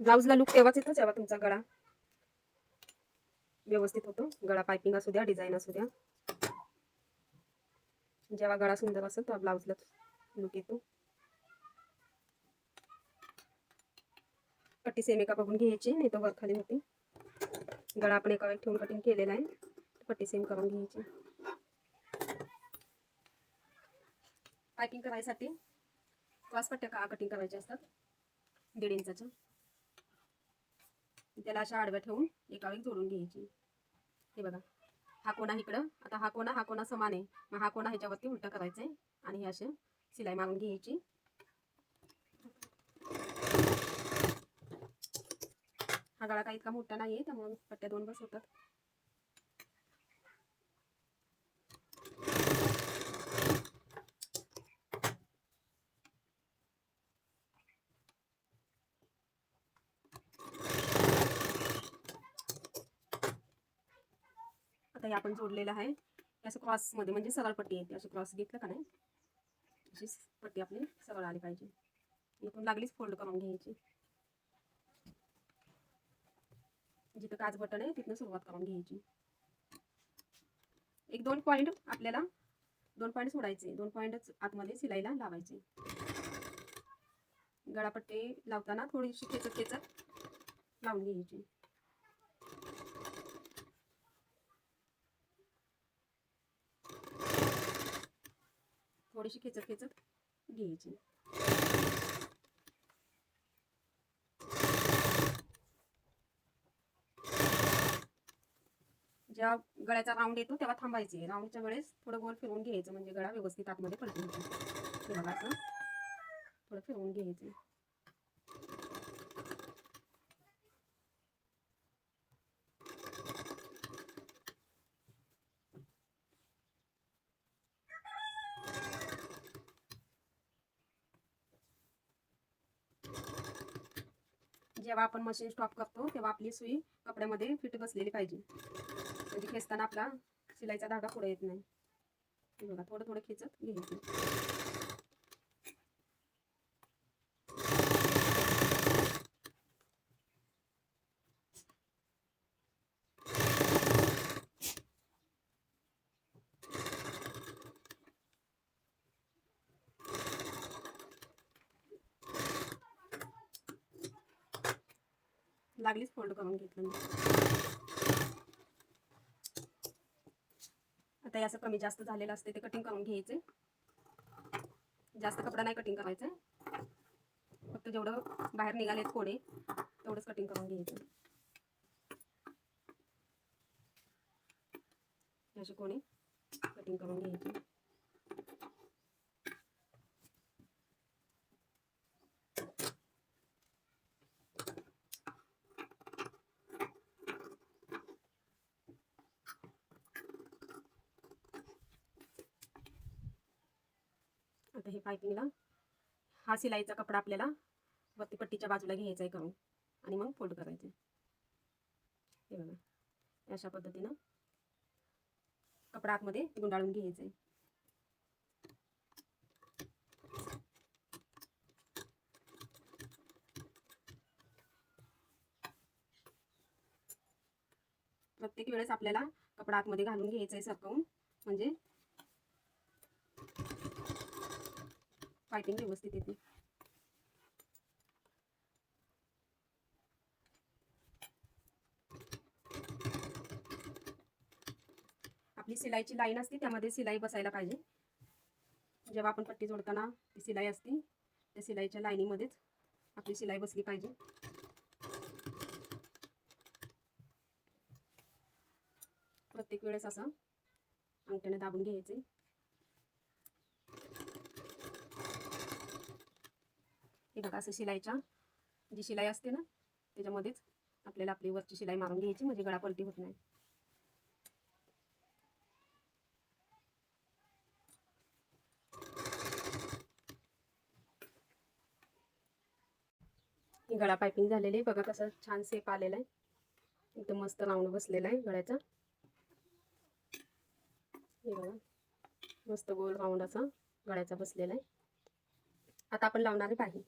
ब्लाऊजला look तेव्हाच येतो जेव्हा तुमचा गळा व्यवस्थित होतो. गळा पायपिंग असू द्या डिझाईन असू द्या. जेव्हा गळा सुंदर असेल तेव्हा ब्लाऊजला लुक येतो. पट्टी सेम एका बघून घ्यायची नाही तर वरखाली होती. गळा आपण एका वेळ ठेवून कटिंग केलेला आहे. पट्टी सेम करून घ्यायची. पायपिंग करायसाठी क्रॉस पट्ट्या का कटिंग करायच्या असतात? दीड इंचाच्या. त्याला अशा आडव्या ठेवून एका जोडून घ्यायची. हे बघा. हा कोणा इकडं. आता हा कोणा हा कोणा समान आहे. मग हा कोणा ह्याच्यावरती उलटा करायचा आहे आणि हे असे सिलाई मारून घ्यायची. हा गळा काही इतका मोठा नाही आहे त्यामुळे पट्ट्या दोन बस होतात. आता हे आपण जोडलेलं आहे. असं क्रॉसमध्ये म्हणजे सरळ पट्टी येते. अशी क्रॉस घेतलं का नाही? अशी पट्टी आपली सरळ आली पाहिजे. इथून लागलीच फोल्ड करून घ्यायची. जिथं काच बटन आहे तिथनं सुरुवात करून घ्यायची. एक दोन पॉईंट आपल्याला दोन पॉईंट सोडायचे. दोन पॉईंटच आतमध्ये सिलाईला लावायचे. गळापट्टी लावताना थोडीशी खेचत खेचत लावून घ्यायची. थोडीशी खेचत खेचत घ्यायची. ज्या गळ्याचा राऊंड येतो तेव्हा थांबायचे राऊंडच्या वेळेस थोडं गोल फिरवून घ्यायचं म्हणजे गळा व्यवस्थित आतमध्ये पडतो असं. थोडं फिरवून घ्यायचं. जेव्हा आपण मशीन स्टॉप करतो तेव्हा आपली सुई कपड्यामध्ये फिट बसलेली पाहिजे. म्हणजे खेचताना आपला शिलाईचा धागा पुढे येत नाही. हे बघा थोडं थोडं खेचत घ्यायचं. लागलीच फोल्ड करून घेतलं मी. आता याचं असं कमी जास्त झालेलं असते ते कटिंग करून घ्यायचे जास्त कपडा नाही कटिंग करायचं फक्त जेवढं बाहेर निघालेत कोडे तेवढंच कटिंग करून घ्यायचं असे कोणी कटिंग करून घ्यायचे. आता हे पायपिंगला हा सिलाईचा कपडा आपल्याला वरती पट्टीच्या बाजूला घ्यायचा आहे करून. आणि मग फोल्ड करायचं हे बघा. अशा पद्धतीनं कपडा आतमध्ये गुंडाळून घ्यायचं आहे. प्रत्येक वेळेस आपल्याला कपडा आतमध्ये घालून घ्यायचा आहे सरकवून. म्हणजे फायटिंग व्यवस्थित येते. आपली सिलाईची लाईन असते त्यामध्ये सिलाई बसायला पाहिजे. जेव्हा आपण पट्टी जोडताना ती सिलाई असते त्या सिलाईच्या लाईनीमध्येच आपली सिलाई बसली पाहिजे. प्रत्येक वेळेस असं अंगठ्याने दाबून घ्यायचे. हे बघा असं शिलाईच्या जी शिलाई असते ना त्याच्यामध्येच आपल्याला आपली वरची शिलाई मारून घ्यायची म्हणजे गळा पलटी होत नाही. गळा पायपिंग झालेली आहे. बघा कसं छान सेप आलेला आहे. एकदम मस्त राऊंड बसलेला आहे गळ्याचा. हे बघा मस्त गोल राऊंड असा गळ्याचा बसलेला आहे. आता आपण लावणार आहे पाहिजे